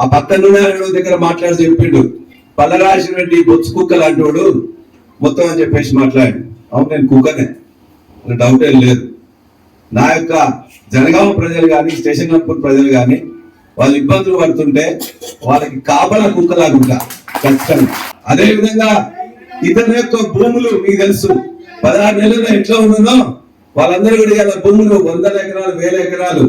ఆ పక్కన దగ్గర మాట్లాడి చెప్పిండు. పల్లరాశి రెడ్డి బొచ్చు కుక్క లాంటివాడు మొత్తం అని చెప్పేసి మాట్లాడి అవును నేను కుక్కనే. డౌట్ ఏం లేదు. నా యొక్క జనగామ ప్రజలు కానీ స్టేషన్ గన్పూర్ ప్రజలు కానీ వాళ్ళు ఇబ్బందులు పడుతుంటే వాళ్ళకి కాపల కుక్కలాగుంటా. ఖచ్చితంగా అదే విధంగా ఇతని యొక్క భూములు మీకు తెలుసు. పదహారు నెలలు ఎట్లా ఉన్నదో వాళ్ళందరూ కూడా ఇలా భూములు వందల ఎకరాలు వేల ఎకరాలు.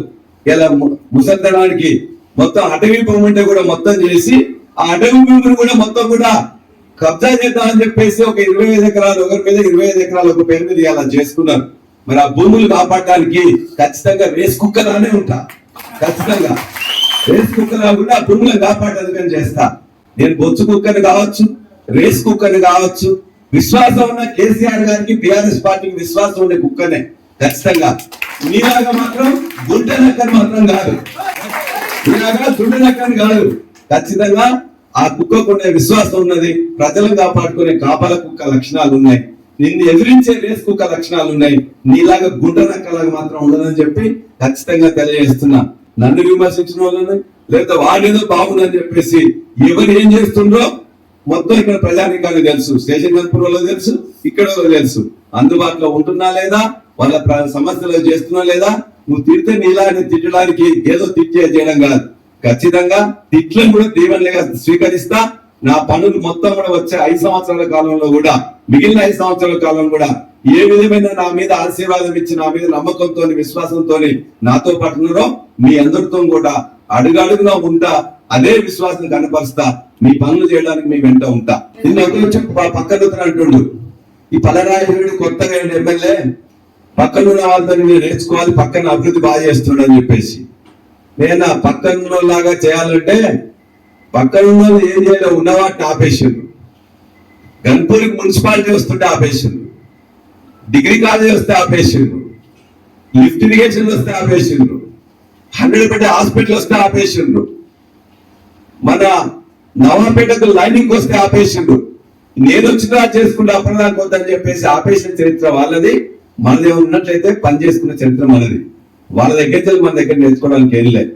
ఇలా ముసందడానికి మొత్తం అటవీ భూమి కూడా మొత్తం చేసి ఆ అటవీ భూమిని కూడా మొత్తం కూడా కబ్జా చేద్దామని చెప్పేసి ఒక ఇరవై ఐదు ఎకరాలు ఒకరి మీద ఇరవై ఐదు ఎకరాలు ఒక పేరు మీద ఇలా చేసుకున్నారు మరి ఆ భూములు కాపాడడానికి ఖచ్చితంగా రేస్ కుక్కలానే ఉంటా. ఖచ్చితంగా. రేస్ కుక్కలా కూడా ఆ భూములను కాపాడేందుకని చేస్తా. నేను బొచ్చు కుక్కని కావచ్చు రేస్ కుక్కని కావచ్చు విశ్వాసం ఉన్న కేసీఆర్ గారికి బిఆర్ఎస్ పార్టీకి విశ్వాసం ఉండే కుక్కనే ఖచ్చితంగా. మీలాగా మాత్రం గుంట నక్కని మాత్రం కాదు. మీలాగా గుంట నక్కని కాదు. ఖచ్చితంగా ఆ కుక్కకు ఉండే విశ్వాసం ఉన్నది. ప్రజలను కాపాడుకునే కాపల కుక్క లక్షణాలు ఉన్నాయి. నిన్ను ఎదిరించే రేస్ కుక్క లక్షణాలు ఉన్నాయి. నీలాగా గుంట నక్కలాగా మాత్రం ఉండదని చెప్పి ఖచ్చితంగా తెలియజేస్తున్నా. నన్ను విమర్శించిన వాళ్ళని లేదా వాడేదో బాగుందని చెప్పేసి ఎవరు ఏం చేస్తుండ్రో మొత్తం ఇక్కడ ప్రజానికానికి తెలుసు. స్టేషన్ కన్పూర్ వాళ్ళు తెలుసు ఇక్కడ తెలుసు. అందుబాటులో ఉంటున్నా లేదా? వాళ్ళ సమస్యలు చేస్తున్నా లేదా? నువ్వు తిడితే నీలాంటి తిట్టడానికి ఏదో తిట్టే చేయడం కాదు. ఖచ్చితంగా తిట్లను కూడా దీవెనలుగా స్వీకరిస్తా. నా పనులు మొత్తం కూడా వచ్చే ఐదు సంవత్సరాల కాలంలో కూడా మిగిలిన ఐదు సంవత్సరాల కాలం కూడా ఏ విధమైన నా మీద ఆశీర్వాదం ఇచ్చి నా మీద నమ్మకంతో విశ్వాసంతో నాతో పట్టునరో మీ అందరితో కూడా అడుగడుగునా ఉంటా. అదే విశ్వాసం కనపరుస్తా. మీ పనులు చేయడానికి మీ వెంట ఉంటా. నిన్న ఒకరు వచ్చి పక్కన అంటుండు ఈ పలరాయుడు కొత్తగా ఎమ్మెల్యే? పక్కన ఉన్న వాళ్ళతో నేను నేర్చుకోవాలి పక్కన అభివృద్ధి బాగా చేస్తున్నాడు చెప్పేసి. నేను ఆ పక్కన ఉన్న లాగా చేయాలంటే పక్కన ఉన్న వాళ్ళు ఏం చేయాలో ఉన్నవాటిని ఆపేసిండ్రు. గన్పూరికి మున్సిపాలిటీ వస్తుంటే ఆపేసిండ్రు. డిగ్రీ కాలేజ్ వస్తే ఆపేసిండ్రు. లిఫ్ట్ ఇరిగేషన్ వస్తే ఆపేసిండ్రు. హండ్రెడ్ పెట్టి హాస్పిటల్ వస్తే ఆపేసిండ్రు. మన నవాపేటకు లైనింగ్ వస్తే ఆపేసిండు నేను వచ్చినా చేసుకుంటే అప్రదానికి వద్దని చెప్పేసి ఆపేసిన చరిత్ర వాళ్ళది. మనది ఉన్నట్లయితే పని చేసుకున్న చరిత్ర మనది. వాళ్ళ దగ్గర మన దగ్గర నేర్చుకోవడానికి ఏం లేదు.